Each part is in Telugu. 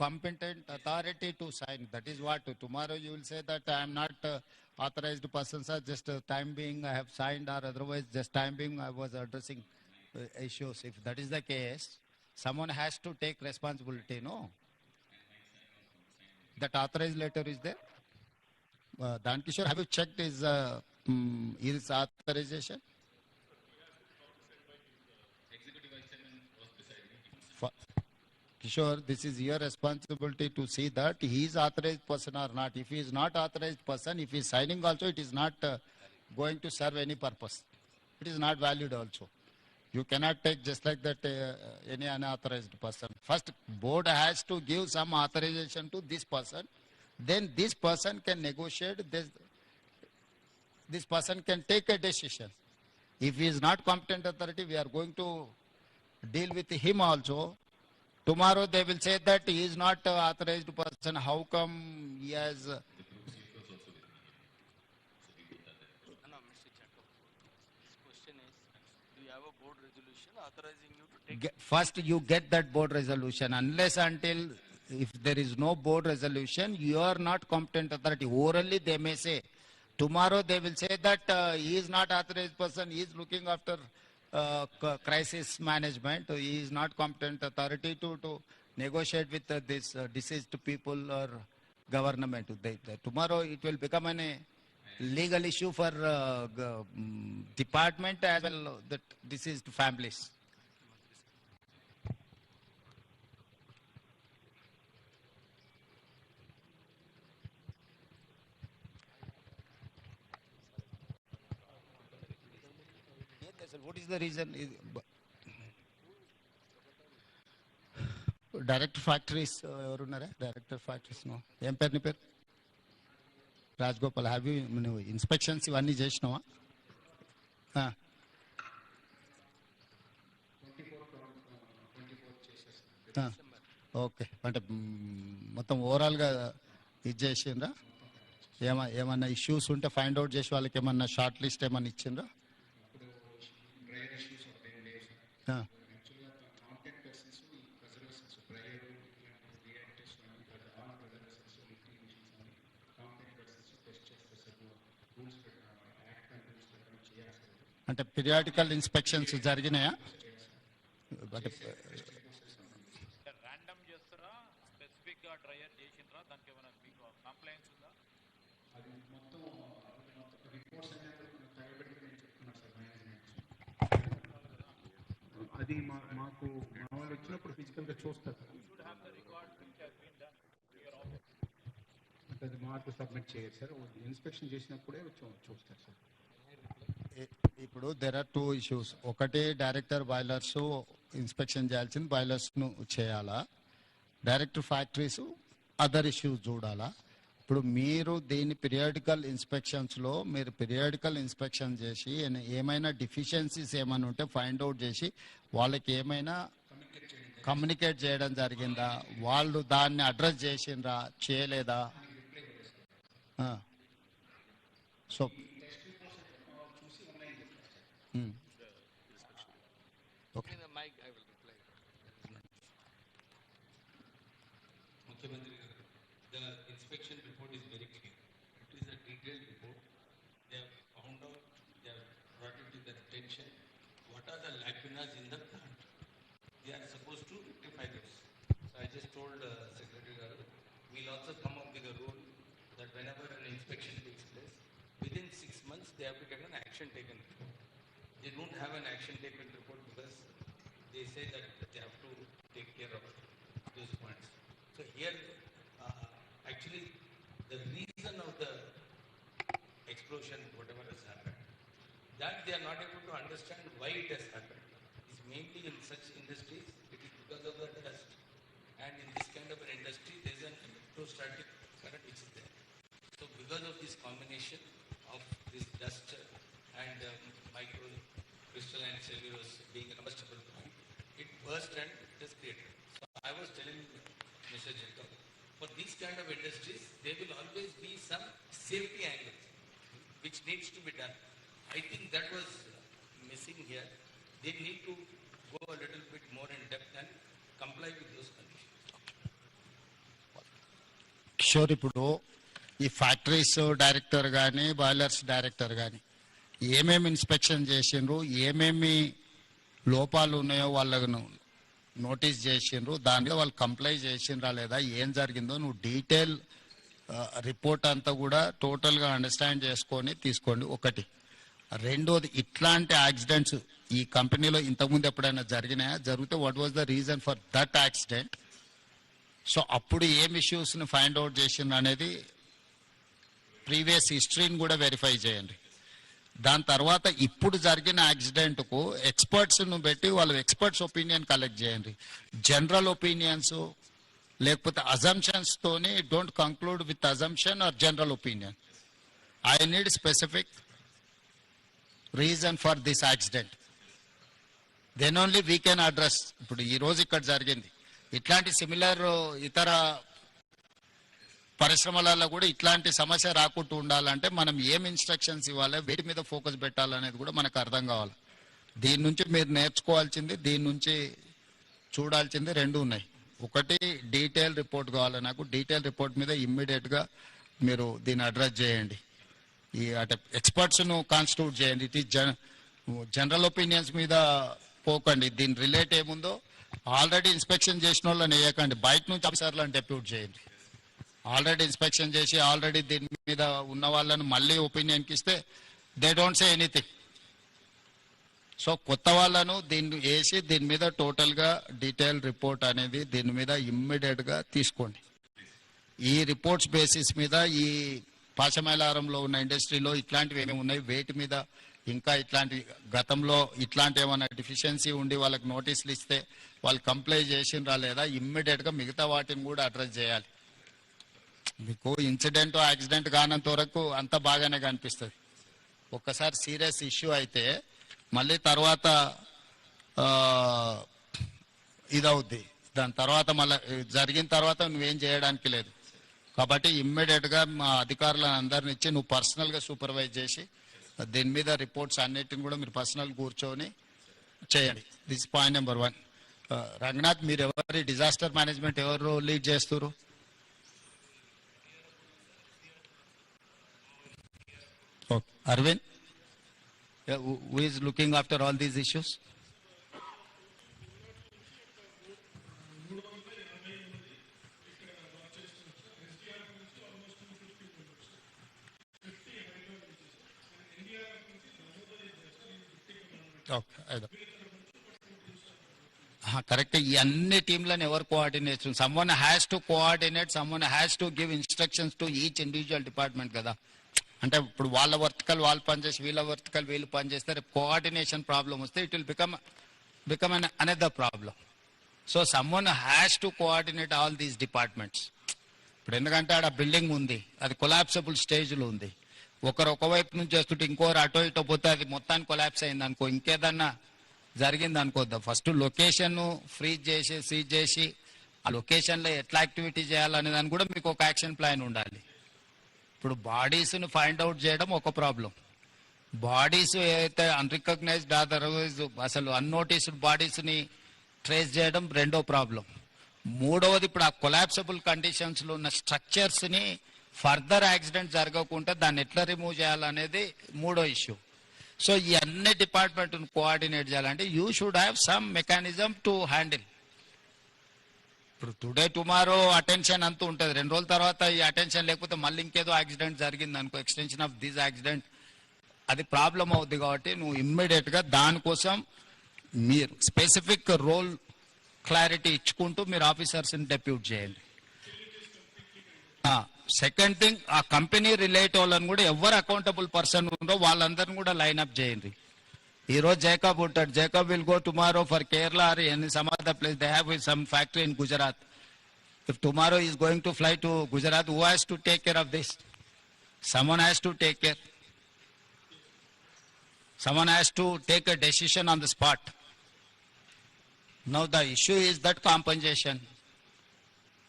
competent authority to sign. That is what tomorrow you will say that I am not uh, authorized person, sir. Just uh, time being I have signed, or otherwise just time being I was addressing uh, issues. If that is the case, someone has to take responsibility. No, that authorized letter is there. Uh, Dan Kishore, have you checked his uh, mm, his authorization? For- Kishore, this is your responsibility to see that he is authorized person or not. If he is not authorized person, if he is signing also, it is not uh, going to serve any purpose. It is not valid also. You cannot take just like that uh, any unauthorized person. First, board has to give some authorization to this person. Then this person can negotiate. This, this person can take a decision. If he is not competent authority, we are going to deal with him also. Tomorrow they will say that he is not authorized person. How come he has? uh, No, Mr. Jacob. His question is, do you have a board resolution authorizing you to First, you get that board resolution. Unless until if there is no board resolution, you are not competent authority. Orally, they may say. Tomorrow, they will say that uh, he is not authorized person. He is looking after uh, crisis management. He is not competent authority to to negotiate with uh, this uh, deceased people or government. They, they- tomorrow, it will become an, a legal issue for uh, mm, department as well that deceased families. Yes, sir. What is director factories uh, ఎవరున్నారా? డైరెక్టర్ ఫ్యాక్టరీస్ ఏం పేరు నీ పేరు? రాజగోపాల్. హ్యావ్ యూ నువ్వు ఇన్స్పెక్షన్స్ ఇవన్నీ చేసినావా? ఓకే అంటే మొత్తం ఓవరాల్గా ఇది చేసిండ్రా? ఏమ ఏమన్నా ఇష్యూస్ ఉంటే ఫైండ్ అవుట్ చేసి వాళ్ళకి ఏమన్నా షార్ట్ లిస్ట్ ఏమన్నా ఇచ్చిండ్రా? ఆ. అంటే పీరియాడికల్ ఇన్స్పెక్షన్స్ జరిగినాయా అంటే ర్యాండమ్ చేస్తారా స్పెసిఫిక్ గా డ్రైయర్ చేసిండ్రా దానికి ఏమైనా మీకు కంప్లైంట్స్ ఉందా అది మా మాకు మా వాళ్ళు వచ్చినప్పుడు ఫిజికల్గా చూస్తారు అది మాకు సబ్మిట్ చేయరు సార్. ఇన్స్పెక్షన్ చేసినప్పుడే చూస్తారు సార్. ఇప్పుడు దెర్ ఆర్ టూ ఇష్యూస్ ఒకటి డైరెక్టర్ బాయిలర్స్ ఇన్స్పెక్షన్ చేయాల్సింది బాయిలర్స్ను చేయాలా? డైరెక్టర్ ఫ్యాక్టరీస్ అదర్ ఇష్యూస్ చూడాలా? ఇప్పుడు మీరు దీని పీరియాడికల్ ఇన్స్పెక్షన్స్లో మీరు పీరియాడికల్ ఇన్స్పెక్షన్ చేసి ఏమైనా డిఫిషియన్సీస్ ఏమైనా ఉంటే ఫైండ్ అవుట్ చేసి వాళ్ళకి ఏమైనా కమ్యూనికేట్ చేయడం జరిగిందా? వాళ్ళు దాన్ని అడ్రస్ చేసిండ్రా? చేయలేదా? So okay. ముఖ్యమంత్రి గారు the inspection detailed report. They have found out, they have brought it to their attention, what are the lacunas in the plant. They are supposed to rectify those. So I just told uh, Secretary garu, we'll also come up with a rule that whenever an inspection takes place, within six months, they have to get an action taken. They don't have an action taken report because they say that they have to take care of those points. So here, uh, actually, the reason explosion, whatever has happened, that they are not able to understand why it has happened. It's mainly in such industries, it is because of the dust. And in this kind of an industry, there is an electrostatic current which is there. So because of this combination of this dust and um, micro crystalline cellulose being a combustible point, it burst and it is created. So I was telling Mr. Jacob, for these kind of industries, there will always be some safety angles which needs to be done. I think that was missing here. They need to go a little bit more in depth and comply with those conditions. Kishore ఇప్పుడు ఈ ఫ్యాక్టరీస్ డైరెక్టర్ కానీ బాయిలర్స్ డైరెక్టర్ కానీ ఏమేమి ఇన్స్పెక్షన్ చేసిండ్రు ఏమేమి లోపాలు ఉన్నాయో వాళ్ళను నోటీస్ చేసిండ్రు దాంట్లో వాళ్ళు కంప్లైంట్ చేసిండ్రా లేదా ఏం జరిగిందో నువ్వు డీటెయిల్ రిపోర్ట్ అంతా కూడా టోటల్గా అండర్స్టాండ్ చేసుకొని తీసుకోండి ఒకటి. రెండోది ఇట్లాంటి యాక్సిడెంట్స్ ఈ కంపెనీలో ఇంతకుముందు ఎప్పుడైనా జరిగినాయా? జరిగితే what was the reason for that accident so అప్పుడు ఏం ఇష్యూస్ని ఫైండ్ అవుట్ చేసింది అనేది ప్రీవియస్ హిస్టరీని కూడా వెరిఫై చేయండి. దాని తర్వాత ఇప్పుడు జరిగిన యాక్సిడెంట్కు ఎక్స్పర్ట్స్ను పెట్టి వాళ్ళ ఎక్స్పర్ట్స్ ఒపీనియన్ కలెక్ట్ చేయండి. జనరల్ ఒపీనియన్స్ లేకపోతే అజంప్షన్స్ తోని don't conclude with assumption or general opinion I need specific reason for this accident then only we can address ఇప్పుడు ఈ రోజు ఇక్కడ జరిగింది. ఇట్లాంటి సిమిలర్ ఇతర పరిశ్రమలలో కూడా ఇట్లాంటి సమస్య రాకుండా ఉండాలంటే మనం ఏం ఇన్స్ట్రక్షన్స్ ఇవ్వాలి వేటి మీద ఫోకస్ పెట్టాలనేది కూడా మనకు అర్థం కావాలి. దీని నుంచి మీరు నేర్చుకోవాల్సింది దీని నుంచి చూడాల్సింది రెండు ఉన్నాయి. ఒకటి డీటెయిల్ రిపోర్ట్ కావాలి నాకు. డీటెయిల్ రిపోర్ట్ మీద ఇమ్మీడియట్గా మీరు దీన్ని అడ్రస్ చేయండి. ఈ అంటే ఎక్స్పర్ట్స్ను కాన్స్టిట్యూట్ చేయండి. ఇది జనరల్ ఒపీనియన్స్ మీద పోకండి. దీని రిలేట్ ఏముందో ఆల్రెడీ ఇన్స్పెక్షన్ చేసిన వాళ్ళని వేయకండి. బయట నుంచి ఆఫీసర్లను డెప్యూట్ చేయండి. ఆల్రెడీ ఇన్స్పెక్షన్ చేసి ఆల్రెడీ దీని మీద ఉన్న వాళ్ళని మళ్ళీ ఒపీనియన్కి ఇస్తే they don't say anything so కొత్త వాళ్ళను దీన్ని వేసి దీని మీద టోటల్గా డీటెయిల్ రిపోర్ట్ అనేది దీని మీద ఇమ్మీడియట్గా తీసుకోండి. ఈ రిపోర్ట్స్ బేసిస్ మీద ఈ పాశమైలారంలో ఉన్న ఇండస్ట్రీలో ఇట్లాంటివి ఏమేమి ఉన్నాయి? వేటి మీద ఇంకా ఇట్లాంటి గతంలో ఇట్లాంటి ఏమైనా డిఫిషియన్సీ ఉండి వాళ్ళకి నోటీసులు ఇస్తే వాళ్ళు కంప్లైంట్ చేసినరా లేదా? ఇమ్మీడియట్గా మిగతా వాటిని కూడా అడ్రస్ చేయాలి. మీకు ఇన్సిడెంట్ యాక్సిడెంట్ కానంత వరకు అంత బాగానే కనిపిస్తుంది. ఒక్కసారి సీరియస్ ఇష్యూ అయితే మళ్ళీ తర్వాత ఇదవుద్ది. దాని తర్వాత మళ్ళీ జరిగిన తర్వాత నువ్వేం చేయడానికి లేదు. కాబట్టి ఇమ్మీడియట్గా మా అధికారులను అందరిని ఇచ్చి నువ్వు పర్సనల్గా సూపర్వైజ్ చేసి దీని మీద రిపోర్ట్స్ అన్నిటిని కూడా మీరు పర్సనల్ కూర్చొని చేయండి. This point number one Ranganath మీరు ఎవరి డిజాస్టర్ మేనేజ్మెంట్ ఎవరు లీడ్ చేస్తారు okay. Arvind? Yeah, who who is looking after all these issues? Okay, either. Correct ఈ అన్ని టీంలను ఎవరు coordinate someone has to coordinate someone has to give instructions to each individual department కదా అంటే ఇప్పుడు వాళ్ళ వర్టికల్ వాళ్ళు పనిచేసి వీళ్ళ వర్టికల్ వీళ్ళు పనిచేస్తే రేపు కోఆర్డినేషన్ ప్రాబ్లం వస్తే it will become become an another problem so someone has to coordinate all these departments ఇప్పుడు ఎందుకంటే ఆడ బిల్డింగ్ ఉంది అది కొలాప్సబుల్ స్టేజ్లో ఉంది. ఒకరు ఒకవైపు నుంచి వస్తుంటే ఇంకోరు అటో ఇటో పోతే అది మొత్తానికి కొలాప్స్ అయింది అనుకో ఇంకేదన్నా జరిగింది అనుకోద్దాం ఫస్ట్ లొకేషన్ ఫ్రీజ్ చేసి సీజ్ చేసి ఆ లొకేషన్లో ఎట్లా యాక్టివిటీ చేయాలనే దాని కూడా మీకు ఒక యాక్షన్ ప్లాన్ ఉండాలి. ఇప్పుడు బాడీస్ని ఫైండ్ అవుట్ చేయడం ఒక ప్రాబ్లం బాడీస్ ఏదైతే అన్రికగ్నైజ్డ్ అదర్వైజ్ అసలు అన్నోటీస్డ్ బాడీస్ని ట్రేస్ చేయడం రెండో ప్రాబ్లం మూడవది ఇప్పుడు ఆ కొలాప్సబుల్ కండిషన్స్లో ఉన్న స్ట్రక్చర్స్ని ఫర్దర్ యాక్సిడెంట్ జరగకుండా దాన్ని ఎట్లా రిమూవ్ చేయాలనేది మూడో ఇష్యూ సో ఈ అన్ని కోఆర్డినేట్ చేయాలంటే you should have some mechanism to handle ఇప్పుడు టుడే టుమారో అటెన్షన్ అంతా ఉంటుంది. రెండు రోజుల తర్వాత ఈ అటెన్షన్ లేకపోతే మళ్ళీ ఇంకేదో యాక్సిడెంట్ జరిగింది అనుకో ఎక్స్టెన్షన్ ఆఫ్ దిస్ యాక్సిడెంట్ అది ప్రాబ్లం అవుద్ది కాబట్టి నువ్వు ఇమ్మీడియట్గా దానికోసం మీరు స్పెసిఫిక్ రోల్ క్లారిటీ ఇచ్చుకుంటూ మీరు ఆఫీసర్స్ని డెప్యూట్ చేయండి సెకండ్ థింగ్ ఆ కంపెనీ రిలేట్ వాళ్ళని కూడా ఎవరు అకౌంటబుల్ పర్సన్ ఉందో వాళ్ళందరిని కూడా లైన్ అప్ చేయండి. He wrote Jacob Woodard. Jacob will go tomorrow for Kerala or some other place. They have some factory in Gujarat. If tomorrow he is going to fly to Gujarat, who has to take care of this? Someone has to take care. Someone has to take a decision on the spot. Now the issue is that compensation.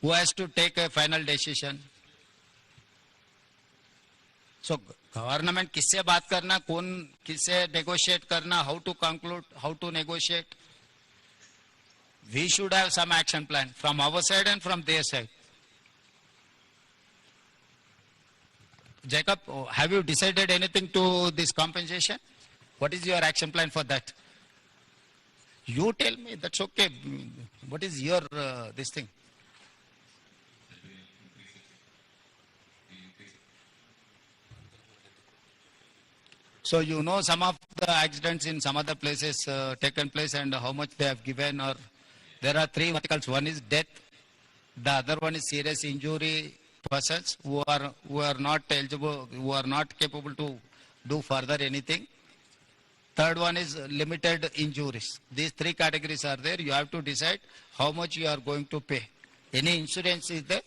Who has to take a final decision? So government किससे बात करना, कौन किससे नेगोशिएट करना how to conclude how to negotiate we should have some action plan from our side and from their side Jacob have you decided anything to this compensation what is your action plan for that you tell me that's okay what is your this thing So you know some of the accidents in some other places uh, taken place and how much they have given or there are three articles. One is death, the other one is serious injury persons who are who are not eligible, who are not capable to do further anything. Third one is limited injuries. These three categories are there. You have to decide how much you are going to pay. Any insurance is there?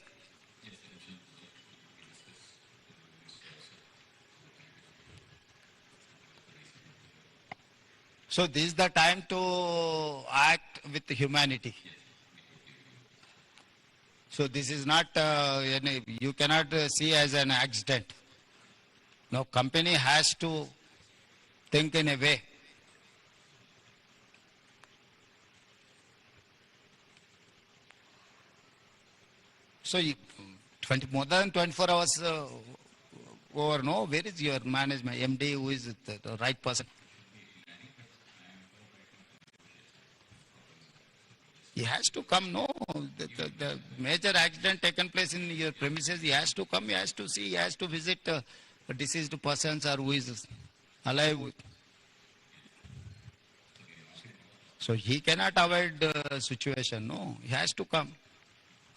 So this is the time to act with humanity. So this is not, uh, you cannot uh, see as an accident. Now company has to think in a way. So you, 20, more than 24 hours uh, over, no, where is your management, MD, who is the right person? He has to come, no. The, the, the major accident taken place in your premises, he has to come, he has to see, he has to visit uh, deceased persons or who is alive. So he cannot avoid uh, situation, no. He has to come.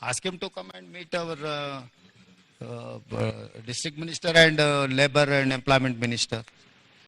Ask him to come and meet our uh, uh, uh, district minister and uh, labor and employment minister.